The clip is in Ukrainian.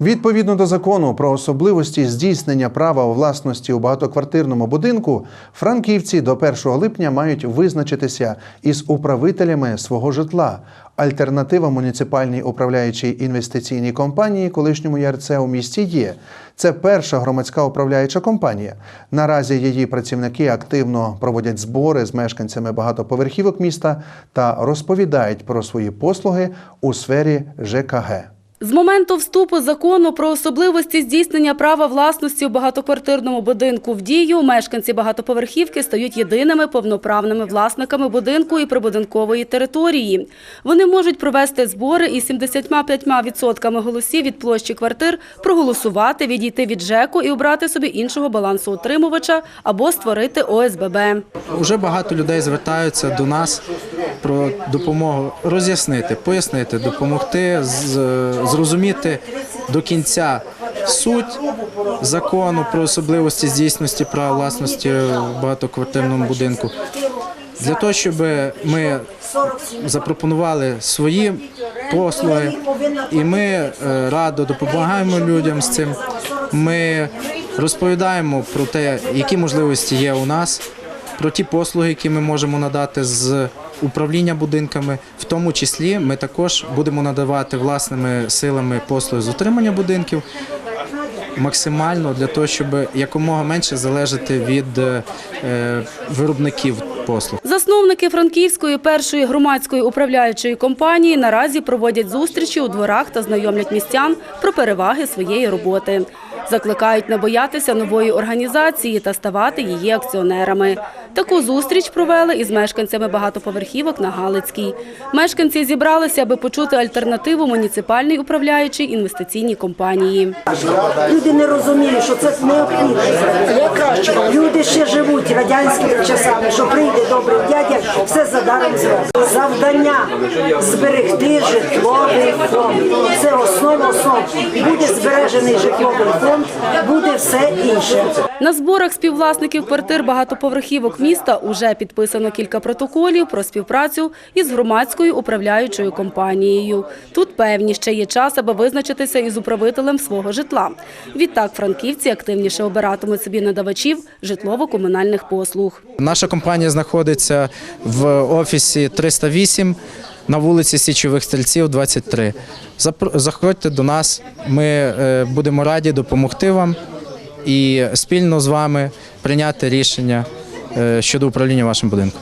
Відповідно до закону про особливості здійснення права власності у багатоквартирному будинку, франківці до 1 липня мають визначитися із управителями свого житла. Альтернатива муніципальній управляючій інвестиційній компанії, колишньому ЯРЦ у місті є. Це перша громадська управляюча компанія. Наразі її працівники активно проводять збори з мешканцями багатоповерхівок міста та розповідають про свої послуги у сфері ЖКГ. З моменту вступу закону про особливості здійснення права власності у багатоквартирному будинку в дію мешканці багатоповерхівки стають єдиними повноправними власниками будинку і прибудинкової території. Вони можуть провести збори і 75% голосів від площі квартир проголосувати, відійти від ЖЕКу і обрати собі іншого балансоутримувача або створити ОСББ. Уже багато людей звертаються до нас про допомогу роз'яснити, пояснити, допомогти з- зрозуміти до кінця суть закону про особливості здійсності права власності в багатоквартирному будинку. Для того, щоб ми запропонували свої послуги, і ми е, радо допомагаємо людям з цим. Ми розповідаємо про те, які можливості є у нас, про ті послуги, які ми можемо надати з управління будинками. В тому числі ми також будемо надавати власними силами послуги з утримання будинків максимально для того, щоб якомога менше залежати від е, виробників послуг. Засновники Франківської першої громадської управляючої компанії наразі проводять зустрічі у дворах та знайомлять містян про переваги своєї роботи. Закликають не боятися нової організації та ставати її акціонерами. Таку зустріч провели із мешканцями багатоповерхівок на Галицькій. Мешканці зібралися, аби почути альтернативу муніципальній управляючій інвестиційній компанії. Люди не розуміють, що це необхідно. Люди ще живуть радянськими часами, що прийде добрий дядя, все задаром зробить. Завдання зберегти житловий фонд. Це основа основ. Буде збережений житловий фонд, буде все інше. На зборах співвласників квартир багатоповерхівок міста уже підписано кілька протоколів про співпрацю із громадською управляючою компанією. Тут певні ще є час, аби визначитися із управителем свого житла. Відтак франківці активніше обиратимуть собі надавачів житлово-комунальних послуг. Наша компанія знаходиться в офісі 308 на вулиці Січових Стрільців, 23. Запро- Заходьте до нас, ми е, будемо раді допомогти вам і спільно з вами прийняти рішення е, щодо управління вашим будинком.